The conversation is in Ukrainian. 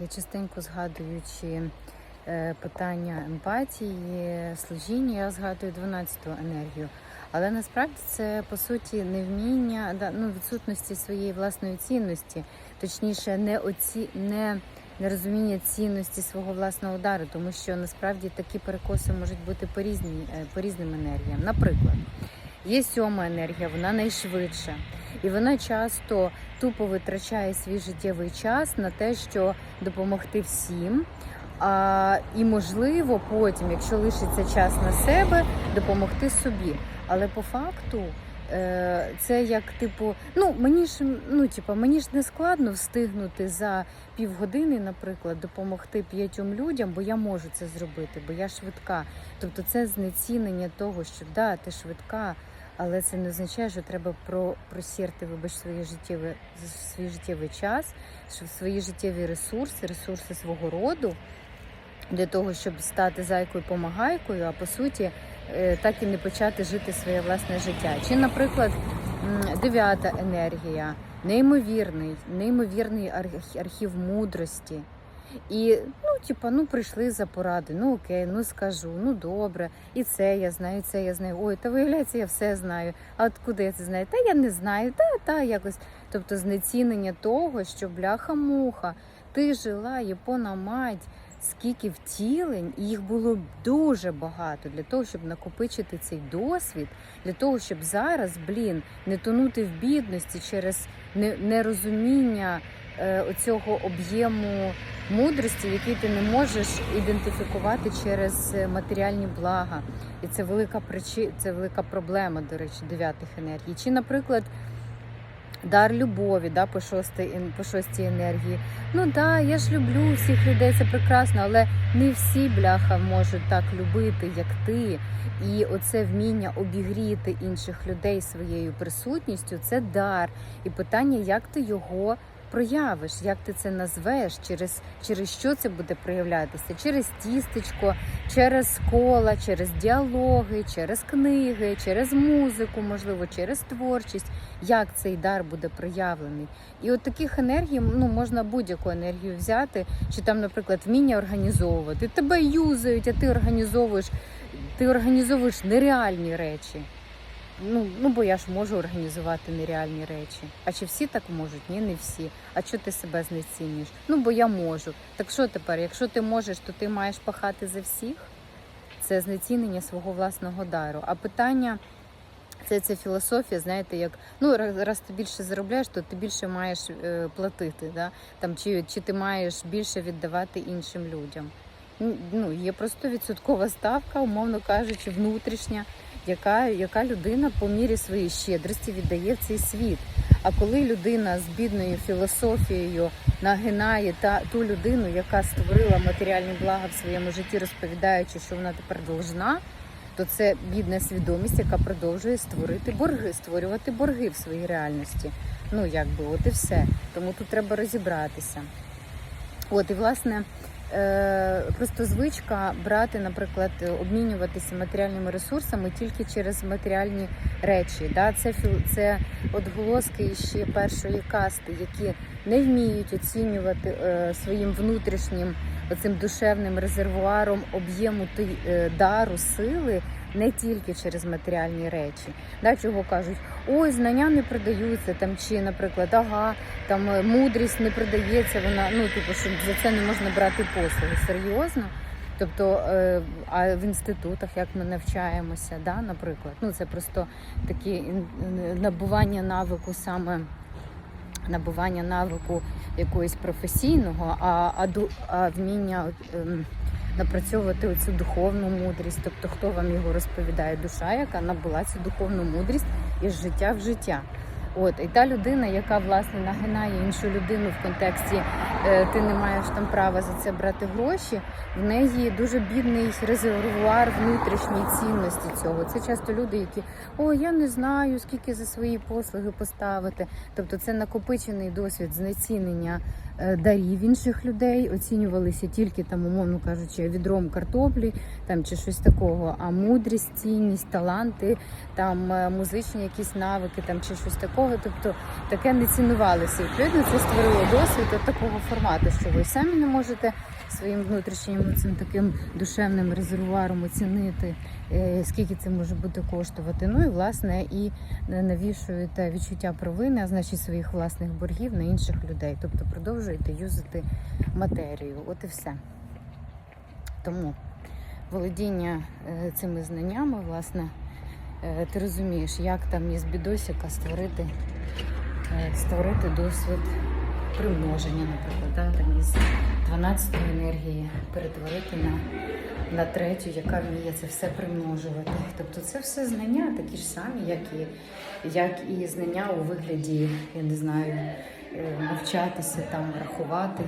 Я частенько згадуючи е, питання емпатії, служіння, я згадую 12-ту енергію. Але насправді це по суті невміння, ну, відсутності своєї власної цінності, точніше, не оці не. Нерозуміння цінності свого власного удару, тому що насправді такі перекоси можуть бути по різній е, по різним енергіям. Наприклад, є сьома енергія, вона найшвидша, і вона часто тупо витрачає свій життєвий час на те, що допомогти всім. А, і можливо потім, якщо лишиться час на себе, допомогти собі. Але по факту е, це як типу, ну мені ж ну типу, мені ж не складно встигнути за півгодини, наприклад, допомогти п'ятьом людям, бо я можу це зробити, бо я швидка. Тобто це знецінення того, що да, ти швидка, але це не означає, що треба про просірти, вибач, своє життєве свій життєвий час, що свої життєві ресурси, ресурси свого роду. Для того щоб стати зайкою помагайкою, а по суті е, так і не почати жити своє власне життя. Чи, наприклад, дев'ята енергія, неймовірний, неймовірний арх- архів мудрості. І ну, типа, ну прийшли за поради, ну окей, ну скажу, ну добре, і це я знаю, і це я знаю. Ой, та виявляється, я все знаю. А от куди я це знаю? Та я не знаю, та та якось. Тобто знецінення того, що бляха-муха, ти жила Япона мать скільки втілень, і їх було дуже багато для того, щоб накопичити цей досвід, для того, щоб зараз, блін, не тонути в бідності через нерозуміння оцього об'єму мудрості, який ти не можеш ідентифікувати через е, матеріальні блага. І це велика причи... це велика проблема, до речі, дев'ятих енергій. Чи, наприклад, дар любові да, по, шостій, по шостій енергії. Ну да, я ж люблю всіх людей, це прекрасно, але не всі бляха можуть так любити, як ти. І оце вміння обігріти інших людей своєю присутністю це дар. І питання, як ти його проявиш, як ти це назвеш, через, через що це буде проявлятися? Через тістечко, через кола, через діалоги, через книги, через музику, можливо, через творчість. Як цей дар буде проявлений? І от таких енергій ну можна будь-яку енергію взяти, чи там, наприклад, вміння організовувати. Тебе юзають, а ти організовуєш, ти організовуєш нереальні речі. Ну, ну бо я ж можу організувати нереальні речі. А чи всі так можуть? Ні, не всі. А чого ти себе знецінюєш? Ну бо я можу. Так що тепер? Якщо ти можеш, то ти маєш пахати за всіх. Це знецінення свого власного дару. А питання це, це філософія, знаєте, як ну раз, раз ти більше заробляєш, то ти більше маєш е, платити. Да? Там, чи, чи ти маєш більше віддавати іншим людям. Ну, є просто відсоткова ставка, умовно кажучи, внутрішня, яка, яка людина по мірі своєї щедрості віддає в цей світ. А коли людина з бідною філософією нагинає та ту людину, яка створила матеріальні блага в своєму житті, розповідаючи, що вона тепер должна, то це бідна свідомість, яка продовжує створити борги, створювати борги в своїй реальності. Ну якби, от і все. Тому тут треба розібратися. От і власне. Е, просто звичка брати, наприклад, обмінюватися матеріальними ресурсами тільки через матеріальні речі. Да? Це це отголоски ще першої касти, які не вміють оцінювати е, своїм внутрішнім оцим душевним резервуаром об'єму е, дару, сили. Не тільки через матеріальні речі, да, чого кажуть, ой, знання не продаються там, чи, наприклад, ага, там мудрість не продається, вона ну типу, що за це не можна брати послуги. Серйозно? Тобто, е, а в інститутах як ми навчаємося, да, наприклад, ну це просто такі набування навику саме. Набування навику якогось професійного, а а, а вміння ем, напрацьовувати оцю духовну мудрість. Тобто, хто вам його розповідає, душа, яка набула цю духовну мудрість із життя в життя. От і та людина, яка власне нагинає іншу людину в контексті е, ти не маєш там права за це брати гроші. В неї дуже бідний резервуар внутрішньої цінності цього. Це часто люди, які о, я не знаю, скільки за свої послуги поставити. Тобто, це накопичений досвід знецінення дарів інших людей, оцінювалися тільки там, умовно кажучи, відром картоплі там чи щось такого, а мудрість, цінність, таланти, там е, музичні якісь навики, там чи щось такого. Тобто таке не цінувалося. Відповідно це створило досвід от такого формату, що ви самі не можете своїм внутрішнім цим таким душевним резервуаром оцінити, е, скільки це може бути коштувати. Ну і власне і навішуєте відчуття провини, а значить своїх власних боргів на інших людей. Тобто продовжуєте юзати матерію. От і все. Тому володіння е, цими знаннями, власне, е, ти розумієш, як там із бідосіка створити, створити досвід примноження, наприклад, да? там із 12 енергії перетворити на, на третю, яка вміє це все примножувати. Тобто це все знання такі ж самі, як і, як і знання у вигляді, я не знаю, е, навчатися там, рахувати,